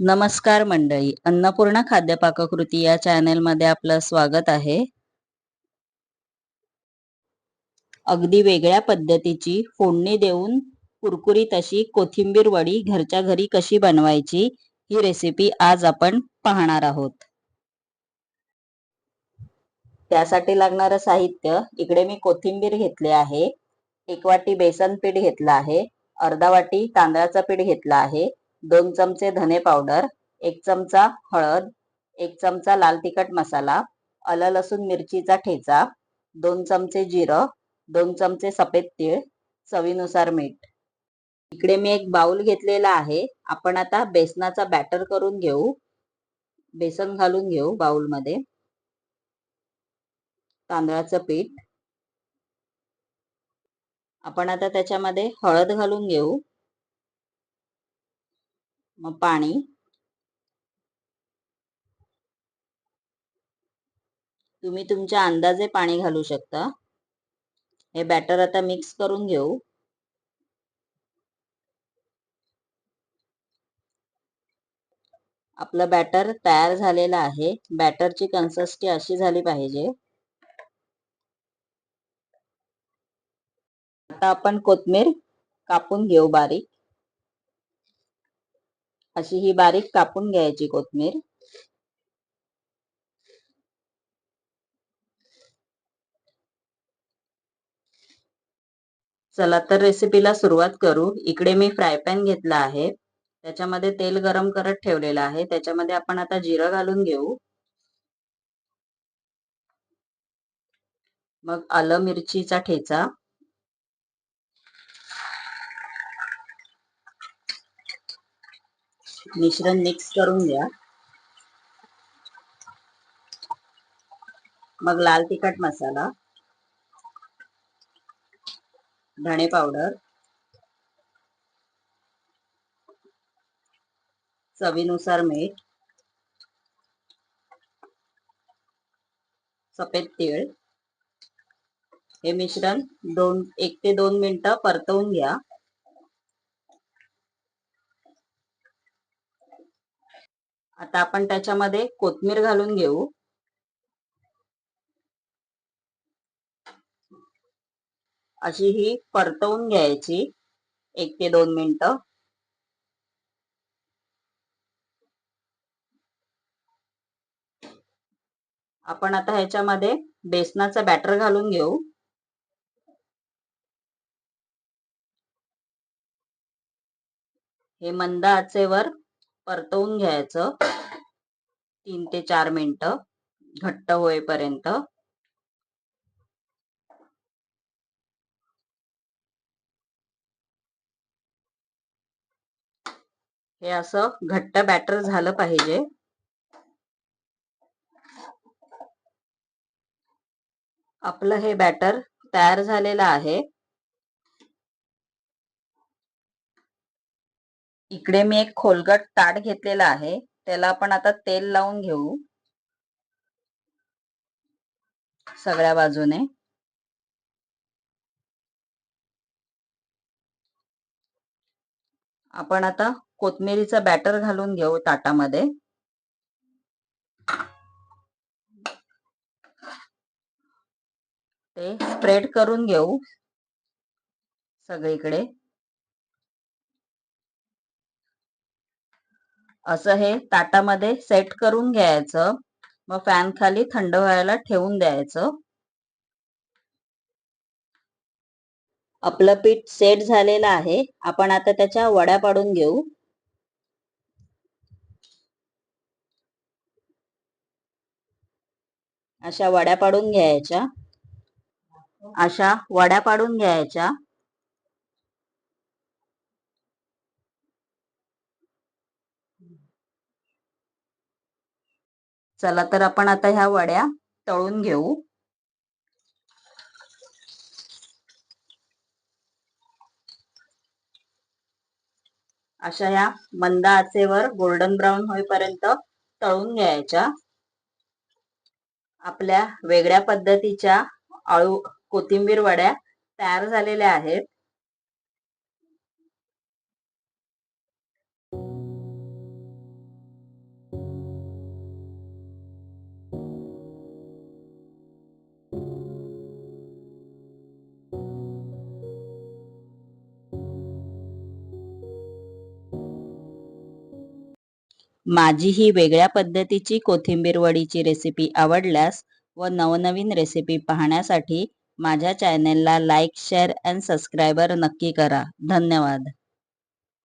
नमस्कार मंडळी. अन्नपूर्णा खाद्य पाककृती या चॅनेलमध्ये आपलं स्वागत आहे. अगदी वेगळ्या पद्धतीची फोडणी देऊन कुरकुरीत अशी कोथिंबीर वडी घरच्या घरी कशी बनवायची ही रेसिपी आज आपण पाहणार आहोत. त्यासाठी लागणारं साहित्य इकडे मी कोथिंबीर घेतले आहे. एक वाटी बेसन पीठ घेतलं आहे. अर्धा वाटी तांदळाचं पीठ घेतलं आहे. दोन चमचे धने पावडर एक चमचा हळद एक चमचा लाल तिखट मसाला अल लसूण मिरचीचा ठेचा दोन चमचे जिरं दोन चमचे सफेद तीळ चवीनुसार मीठ. इकडे मी एक बाउल घेतलेला आहे. आपण आता बेसनाचा बॅटर करून घेऊ. बेसन घालून घेऊ बाउलमध्ये तांदळाचं पीठ. आपण आता त्याच्यामध्ये हळद घालून घेऊ. मग पाणी. तुम्ही तुमच्या अंदाजे पाणी घालू शकता. हे बॅटर आता मिक्स करून घेऊ. आपलं बॅटर तयार झालेलं आहे. बॅटरची कन्सिस्टी अशी झाली पाहिजे. आता आपण कोथमीर कापून घेऊ बारीक. अशी ही बारीक कापून घ्यायची कोथमीर. चला तर रेसिपीला सुरुवात करू. इकडे मी फ्राय पॅन घेतला आहे. त्याच्यामध्ये तेल गरम करत ठेवलेलं आहे. त्याच्यामध्ये आपण आता जिरं घालून घेऊ. मग आलं मिरचीचा ठेचा. मिश्रण मिक्स करून घ्या. मग लाल तिखट मसाला धणे पावडर चवीनुसार मीठ सफेद तीळ. हे मिश्रण दोन एक ते दोन मिनिटं परतवून घ्या. आता आपण त्याच्यामध्ये कोथमीर घालून घेऊ. अशी ही परतवून घ्यायची एक ते दोन मिनिटं. आपण आता ह्याच्यामध्ये बेसनाचा बॅटर घालून घेऊ. हे मंद आचेवर परतवून घ्यायचं. तीन ते चार मिनिट घट्ट होईपर्यंत. हे असं घट्ट बॅटर झालं पाहिजे. आपलं हे बॅटर तयार झालेलं आहे. इकडे मी एक खोलगट ताट घेतलेला आहे. त्याला आपण आता तेल लावून घेऊ. सगळ्या बाजूने. आपण आता कोथमिरीचं बॅटर घालून घेऊ ताटामध्ये. ते स्प्रेड करून घेऊ. सगळीकडे. असं हे ताटामध्ये सेट करून घ्यायचं. मग फॅन खाली थंड व्हायला ठेवून द्यायचं. आपलं पीठ सेट झालेलं आहे. आपण आता त्याच्या वड्या पाडून घेऊ. अशा वड्या पाडून घ्यायच्या. अशा वड्या पाडून घ्यायच्या. चला तर आपण आता ह्या वड्या तळून घेऊ. अशा ह्या मंद आचेवर गोल्डन ब्राऊन होईपर्यंत तळून घ्यायच्या. आपल्या वेगळ्या पद्धतीच्या आळू कोथिंबीर वड्या तयार झालेल्या आहेत. माझी ही वेगळ्या पद्धतीची कोथिंबीर वडीची रेसिपी आवडल्यास व नवनवीन रेसिपी पाहण्यासाठी माझ्या चॅनेलला लाईक शेअर अँड सबस्क्रायबर नक्की करा. धन्यवाद.